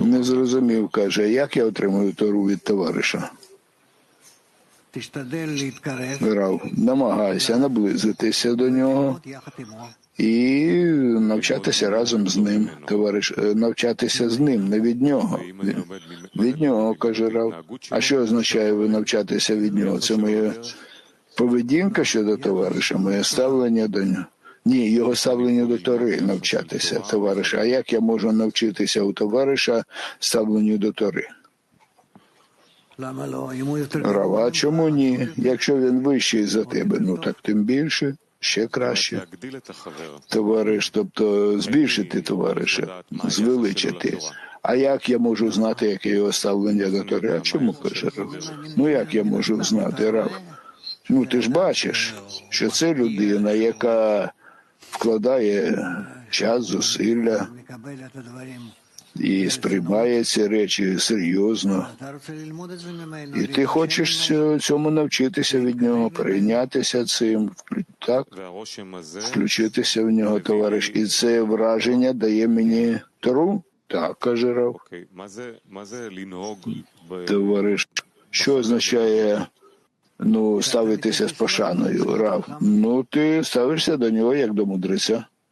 Не зрозумів, каже, як я отримую Тору від товариша. Рав, намагайся наблизитися до нього і навчатися разом з ним, товариш, е, навчатися з ним, не від нього. Від нього, каже Рав. А що означає ви навчатися від нього? Це моя поведінка щодо товариша, моє ставлення до нього. Ні, його ставленню до Тори навчатися, товариша. А як я можу навчитися у товариша ставленню до Тори? Рава, чому ні? Якщо він вищий за тебе, ну так тим більше, ще краще. Товариш, тобто збільшити товариша, звеличити. А як я можу знати, яке його ставлення до Тори? А чому каже Рав? Ну як я можу знати Рав? Ну ти ж бачиш, що це людина, яка вкладає час, зусилля і сприймає ці речі серйозно. І ти хочеш цьому навчитися від нього, прийнятися цим, так? включитися в нього, товариш. І це враження дає мені Тру? Так, каже Рав. Товариш, що означає ну, ставитися з пошаною, Рав? Ну, ти ставишся до нього як до мудреця.